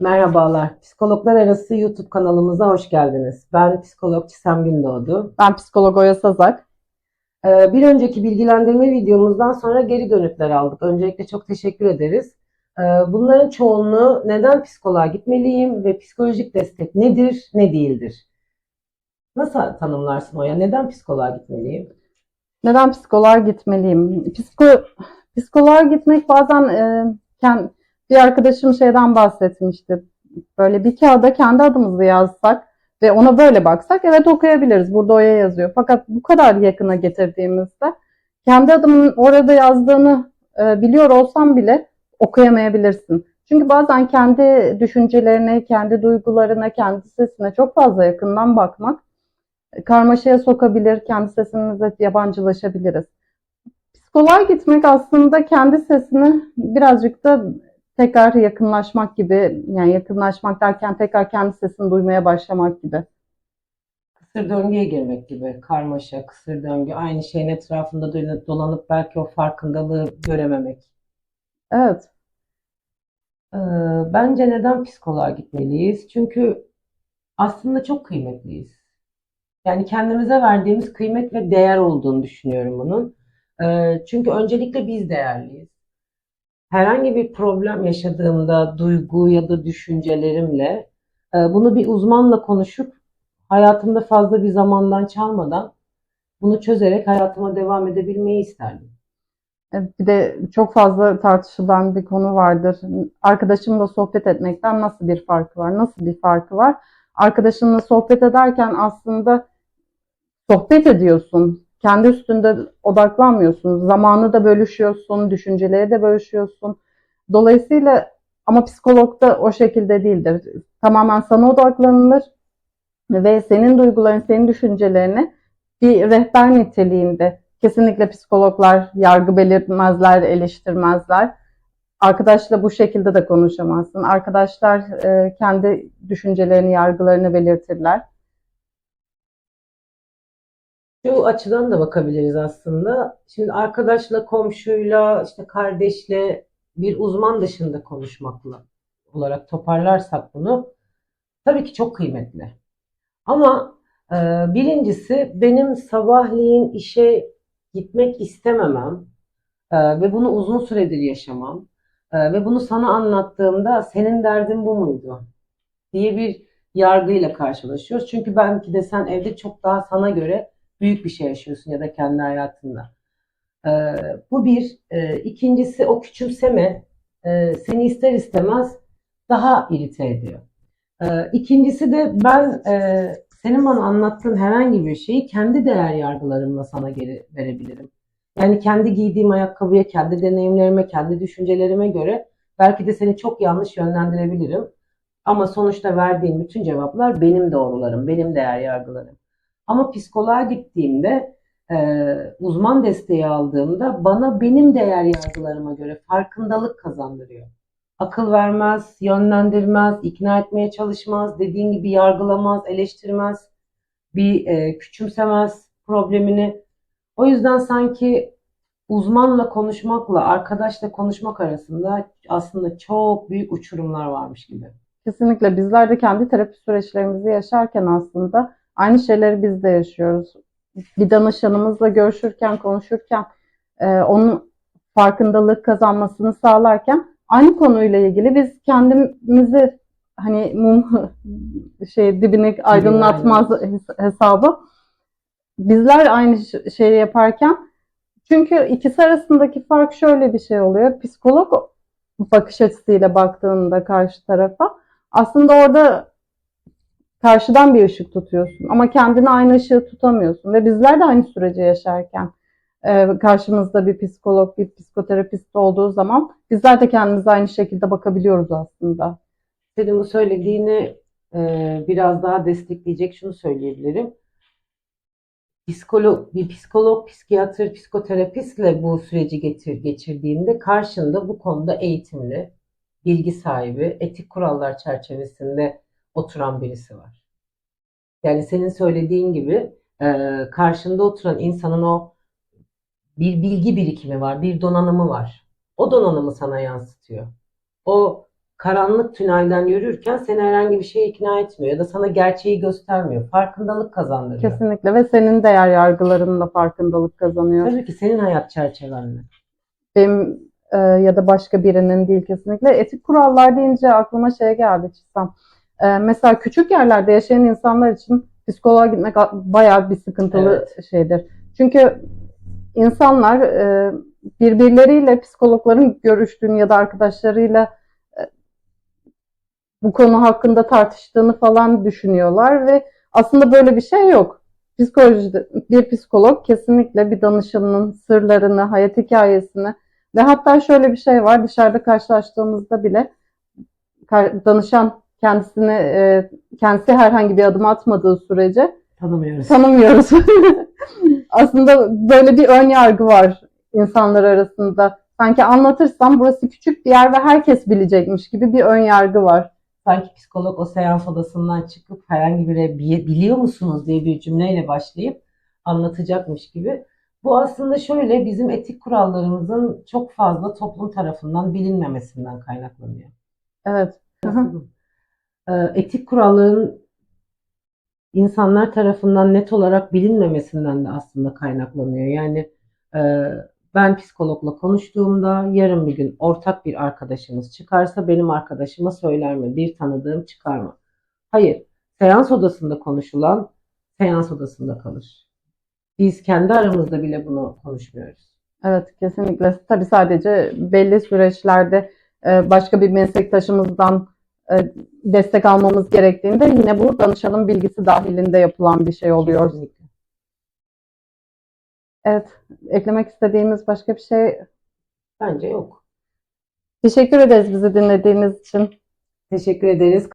Merhabalar. Psikologlar Arası YouTube kanalımıza hoş geldiniz. Ben psikolog Çisem Gündoğdu. Ben psikolog Oya Sazak. Ee, Bir önceki bilgilendirme videomuzdan sonra geri dönütler aldık. Öncelikle çok teşekkür ederiz. Ee, Bunların çoğunluğu neden psikoloğa gitmeliyim ve psikolojik destek nedir, ne değildir? Nasıl tanımlarsın Oya? Neden psikoloğa gitmeliyim? Neden psikoloğa gitmeliyim? Psiko, psikoloğa gitmek bazen e, ken- bir arkadaşım şeyden bahsetmişti. Böyle bir kağıda kendi adımızı yazsak ve ona böyle baksak evet okuyabiliriz. Burada Oya yazıyor. Fakat bu kadar yakına getirdiğimizde kendi adımın orada yazdığını e, biliyor olsam bile okuyamayabilirsin. Çünkü bazen kendi düşüncelerine, kendi duygularına, kendi sesine çok fazla yakından bakmak karmaşaya sokabilir, kendi sesimize yabancılaşabiliriz. Psikoloğa gitmek aslında kendi sesini birazcık da tekrar yakınlaşmak gibi, yani yakınlaşmak derken tekrar kendi sesini duymaya başlamak gibi. Kısır döngüye girmek gibi. Karmaşa, kısır döngü, aynı şeyin etrafında dolanıp belki o farkındalığı görememek. Evet, Ee, Bence neden psikoloğa gitmeliyiz? Çünkü aslında çok kıymetliyiz. Yani kendimize verdiğimiz kıymet ve değer olduğunu düşünüyorum bunun. Ee, Çünkü öncelikle biz değerliyiz. Herhangi bir problem yaşadığımda duygu ya da düşüncelerimle e, bunu bir uzmanla konuşup hayatımda fazla bir zamandan çalmadan bunu çözerek hayatıma devam edebilmeyi isterdim. E, bir de çok fazla tartışılan bir konu vardır. Arkadaşımla sohbet etmekten nasıl bir farkı var? Nasıl bir farkı var? Arkadaşınla sohbet ederken aslında sohbet ediyorsun. Kendi üstünde odaklanmıyorsun. Zamanı da bölüşüyorsun, düşünceleri de bölüşüyorsun. Dolayısıyla ama psikologda o şekilde değildir. Tamamen sana odaklanılır ve senin duyguların, senin düşüncelerini bir rehber niteliğinde. Kesinlikle psikologlar yargı belirtmezler, eleştirmezler. Arkadaşla bu şekilde de konuşamazsın. Arkadaşlar e, kendi düşüncelerini, yargılarını belirtirler. Şu açıdan da bakabiliriz aslında. Şimdi arkadaşla, komşuyla, işte kardeşle, bir uzman dışında konuşmakla olarak toparlarsak bunu tabii ki çok kıymetli. Ama e, birincisi benim sabahleyin işe gitmek istememem e, ve bunu uzun süredir yaşamam e, ve bunu sana anlattığımda senin derdin bu muydu diye bir yargıyla karşılaşıyoruz. Çünkü belki de sen evde çok daha sana göre büyük bir şey yaşıyorsun ya da kendi hayatında. Ee, bu bir. Ee, ikincisi o küçümseme e, seni ister istemez daha irite ediyor. Ee, ikincisi de ben e, senin bana anlattığın herhangi bir şeyi kendi değer yargılarımla sana geri verebilirim. Yani kendi giydiğim ayakkabıya, kendi deneyimlerime, kendi düşüncelerime göre belki de seni çok yanlış yönlendirebilirim. Ama sonuçta verdiğim bütün cevaplar benim doğrularım, benim değer yargılarım. Ama psikoloğa gittiğimde, e, uzman desteği aldığımda bana benim değer yargılarıma göre farkındalık kazandırıyor. Akıl vermez, yönlendirmez, ikna etmeye çalışmaz, dediğin gibi yargılamaz, eleştirmez, bir e, küçümsemez problemini. O yüzden sanki uzmanla konuşmakla arkadaşla konuşmak arasında aslında çok büyük uçurumlar varmış gibi. Kesinlikle bizler de kendi terapi süreçlerimizi yaşarken aslında aynı şeyleri biz de yaşıyoruz. Bir danışanımızla görüşürken, konuşurken e, onun farkındalık kazanmasını sağlarken aynı konuyla ilgili biz kendimizi hani mum şey dibini aydınlatmaz hesabı bizler aynı şeyi yaparken çünkü ikisi arasındaki fark şöyle bir şey oluyor. Psikolog bakış açısıyla baktığında karşı tarafa aslında orada karşıdan bir ışık tutuyorsun ama kendine aynı ışığı tutamıyorsun ve bizler de aynı süreci yaşarken e, karşımızda bir psikolog, bir psikoterapist olduğu zaman bizler de kendimize aynı şekilde bakabiliyoruz aslında. Senin bu söylediğini e, biraz daha destekleyecek şunu söyleyebilirim. Psikolog, bir psikolog, psikiyatr, psikoterapistle bu süreci getir, geçirdiğinde karşında bu konuda eğitimli, bilgi sahibi, etik kurallar çerçevesinde oturan birisi var. Yani senin söylediğin gibi e, karşında oturan insanın o bir bilgi birikimi var, bir donanımı var. O donanımı sana yansıtıyor. O karanlık tünelden yürürken seni herhangi bir şeye ikna etmiyor ya da sana gerçeği göstermiyor. Farkındalık kazandırıyor. Kesinlikle ve senin değer yargılarınla farkındalık kazanıyor. Tabii ki senin hayat çerçevenle. benim e, ya da başka birinin değil kesinlikle. Etik kurallar deyince aklıma şey geldi Çisem. E, mesela küçük yerlerde yaşayan insanlar için psikoloğa gitmek bayağı bir sıkıntılı şeydir. Çünkü insanlar e, birbirleriyle psikologların görüştüğünü ya da arkadaşlarıyla e, bu konu hakkında tartıştığını falan düşünüyorlar ve aslında böyle bir şey yok. Psikolojide bir psikolog kesinlikle bir danışanının sırlarını, hayat hikayesini ve hatta şöyle bir şey var dışarıda karşılaştığımızda bile danışan kendisini e, kendisi herhangi bir adım atmadığı sürece Tanımıyoruz. tanımıyoruz. Aslında böyle bir ön yargı var insanlar arasında. Sanki anlatırsam burası küçük bir yer ve herkes bilecekmiş gibi bir ön yargı var. Sanki psikolog o seans odasından çıkıp herhangi biri "Bi- biliyor musunuz diye bir cümleyle başlayıp anlatacakmış gibi. Bu aslında şöyle bizim etik kurallarımızın çok fazla toplum tarafından bilinmemesinden kaynaklanıyor. Evet. Etik kuralların insanlar tarafından net olarak bilinmemesinden de aslında kaynaklanıyor. Yani e, ben psikologla konuştuğumda yarın bir gün ortak bir arkadaşımız çıkarsa benim arkadaşıma söyler mi? Bir tanıdığım çıkar mı? Hayır. Seans odasında konuşulan seans odasında kalır. Biz kendi aramızda bile bunu konuşmuyoruz. Evet kesinlikle. Tabii sadece belli süreçlerde e, başka bir meslektaşımızdan destek almamız gerektiğinde yine bu danışanın bilgisi dahilinde yapılan bir şey oluyor. Evet. Eklemek istediğimiz başka bir şey. Bence yok. Teşekkür ederiz bizi dinlediğiniz için. Teşekkür ederiz.